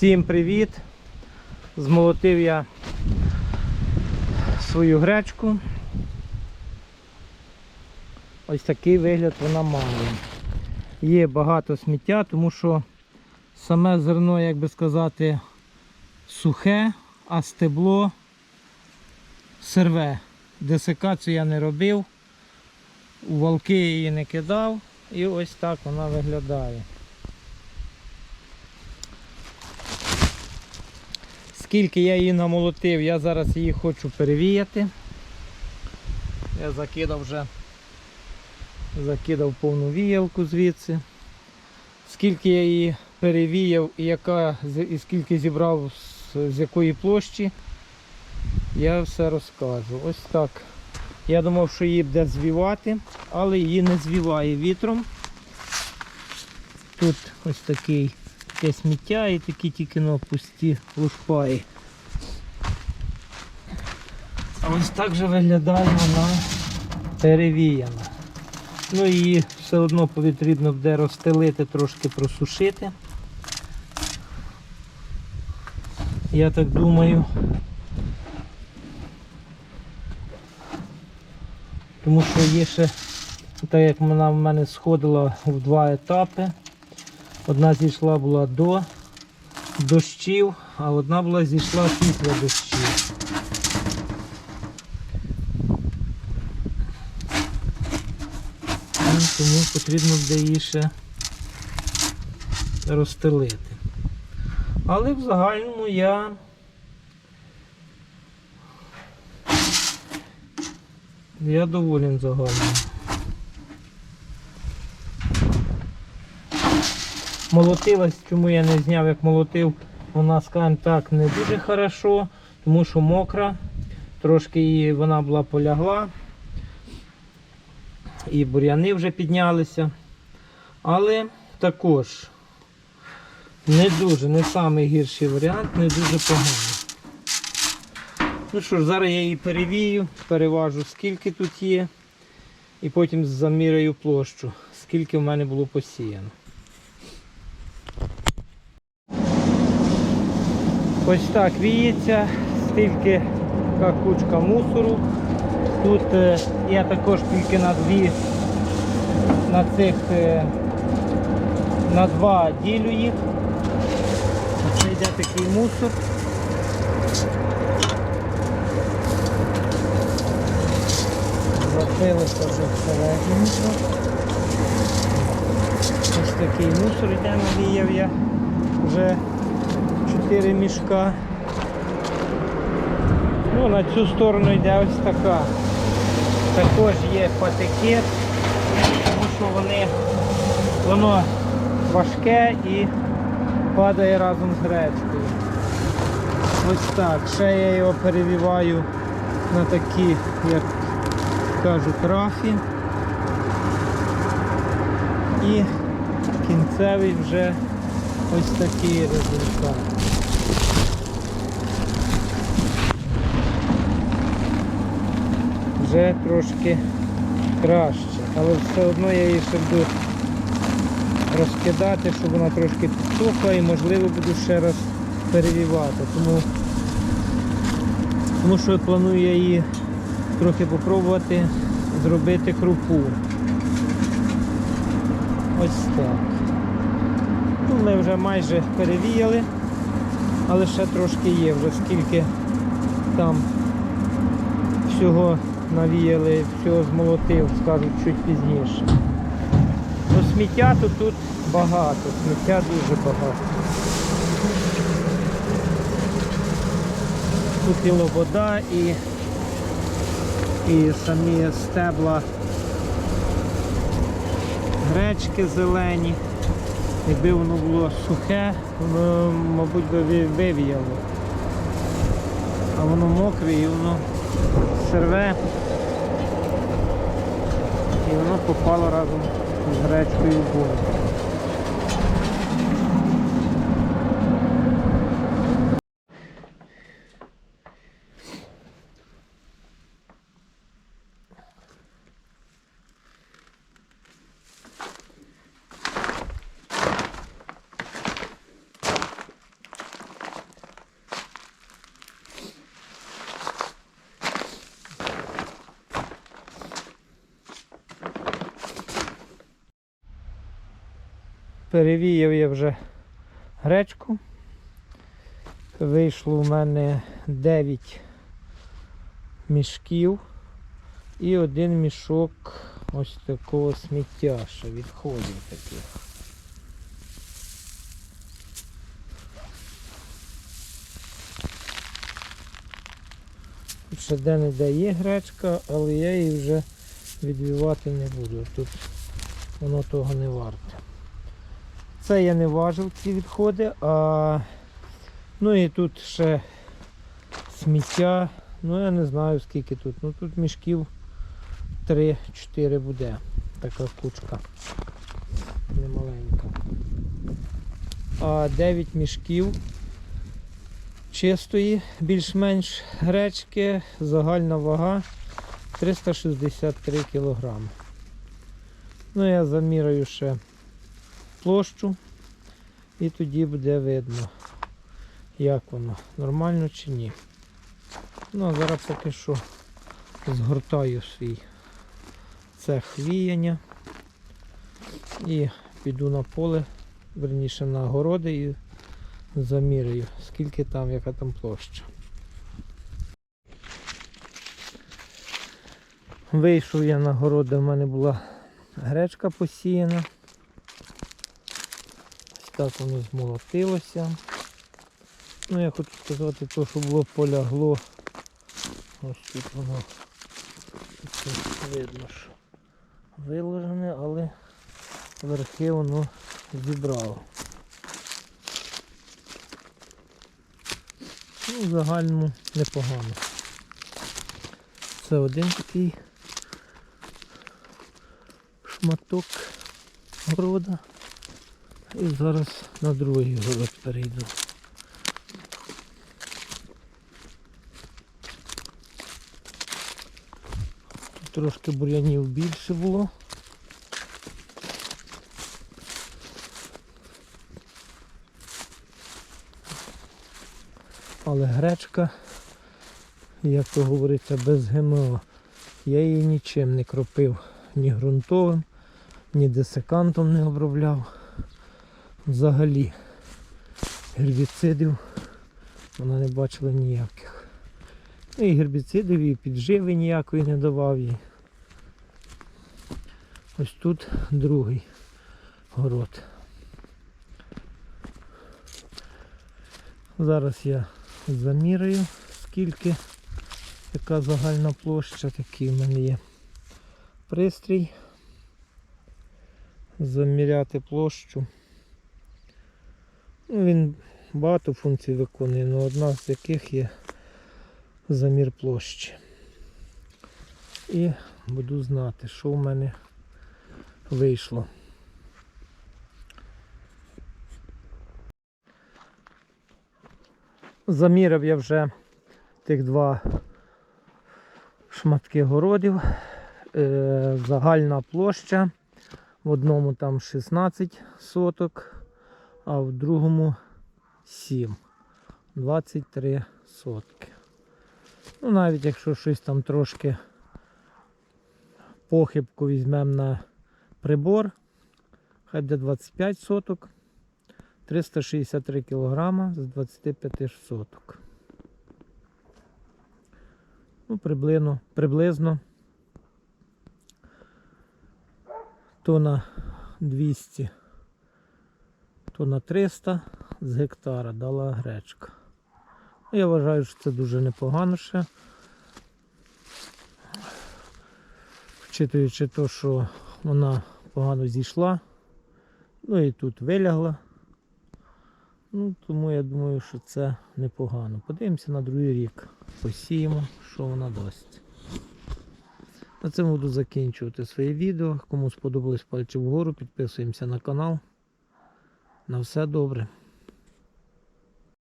Всім привіт! Змолотив я свою гречку. Ось такий вигляд вона має. Є багато сміття, тому що саме зерно, як би сказати, сухе, а стебло серве. Десикацію я не робив, у валки її не кидав і ось так вона виглядає. Скільки я її намолотив, я зараз її хочу перевіяти. Я закидав вже закидав повну віялку звідси. Скільки я її перевіяв і яка, і скільки зібрав з, з якої площі, я все розкажу. Ось так. Я думав, що її буде звівати, але її не звіває вітром. Тут ось такий таке сміття і такі тільки ну, пусті лушпаї. А ось так же виглядає вона перевіяна. Ну її все одно потрібно буде розстелити, трошки просушити. Я так думаю. Тому що є ще, так як вона в мене сходила в два етапи. Одна зійшла була до дощів, а одна була зійшла після дощів. Ну, Тому потрібно буде її ще розстелити. Але в загальному я я доволен загальним. Молотилась, чому я не зняв, як молотив, вона, скажімо так, не дуже хорошо, тому що мокра, трошки її вона була полягла. І бур'яни вже піднялися. Але також не дуже, не найгірший варіант, не дуже поганий. Ну що ж, зараз я її перевію, переважу, скільки тут є, і потім заміряю площу, скільки в мене було посіяно. Ось так віється, стільки така кучка мусору. Тут е, я також тільки на дві, на цих, е, на два ділю їх. Це йде такий мусор. Запилися вже всередині. Ось такий мусор йде, навіяв я вже 4 мішка. Ну, на цю сторону йде ось така. Також є патикет, тому що вони, воно важке і падає разом з гречкою. Ось так. Ще я його перевіваю на такі, як кажуть, рафі. І кінцевий вже ось такий результат. Вже трошки краще, але все одно я її ще буду розкидати, щоб вона трошки підсохла і можливо буду ще раз перевівати. Тому, тому що планую я її трохи попробувати зробити крупу. Ось так. Ну, Ми вже майже перевіяли, але ще трошки є, вже скільки там всього навіяли, всього змолотив, скажуть чуть пізніше. Ну, сміття то тут багато, сміття дуже багато. Тут і лобода, і, і самі стебла гречки зелені. Якби воно було сухе, воно, мабуть, би вивіяло. А воно мокре і воно серве. І воно попало разом з гречкою в воду. Перевіяв я вже гречку. Вийшло в мене 9 мішків і один мішок ось такого сміття, що відходів таких. Ще де-не-де є гречка, але я її вже відвівати не буду. Тут воно того не варте. Це я не важив ці відходи, а ну і тут ще сміття. Ну я не знаю скільки тут. Ну тут мішків 3-4 буде. Така кучка. Немаленька. А 9 мішків чистої, більш-менш гречки, загальна вага 363 кг. Ну я заміряю ще площу і тоді буде видно, як воно, нормально чи ні. Ну а зараз поки що згортаю свій цех віяння і піду на поле, верніше на городи і заміряю, скільки там, яка там площа. Вийшов я на город, де в мене була гречка посіяна. Так воно змолотилося. Ну я хочу сказати, то, що було полягло. Ось тут воно видно, що виложене, але верхи воно зібрало. Ну, в загальному непогано. Це один такий шматок города. І зараз на другий город перейду. Тут трошки бур'янів більше було. Але гречка, як то говориться, без ГМО. Я її нічим не кропив, ні ґрунтовим, ні десикантом не обробляв. Взагалі гербіцидів вона не бачила ніяких. Ну і гербіцидів, і підживи ніякої не давав їй. Ось тут другий город. Зараз я заміряю, скільки, яка загальна площа, такий в мене є пристрій. Заміряти площу. Ну, він багато функцій виконує, але одна з яких є замір площі. І буду знати, що в мене вийшло. Заміряв я вже тих два шматки городів. Е, загальна площа. В одному там 16 соток, а в другому 7. 23 сотки. Ну, навіть якщо щось там трошки похибку візьмемо на прибор, хай буде 25 соток. 363 кг з 25 соток. Ну, приблизно, приблизно тона 200, тона 300 з гектара дала гречка. Ну, Я вважаю, що це дуже непогано ще. Вчитуючи те, що вона погано зійшла, ну і тут вилягла. Ну, тому я думаю, що це непогано. Подивимося на другий рік. Посіємо, що вона дасть. На цьому буду закінчувати своє відео. Кому сподобалось пальчик вгору, підписуємося на канал. На все добре.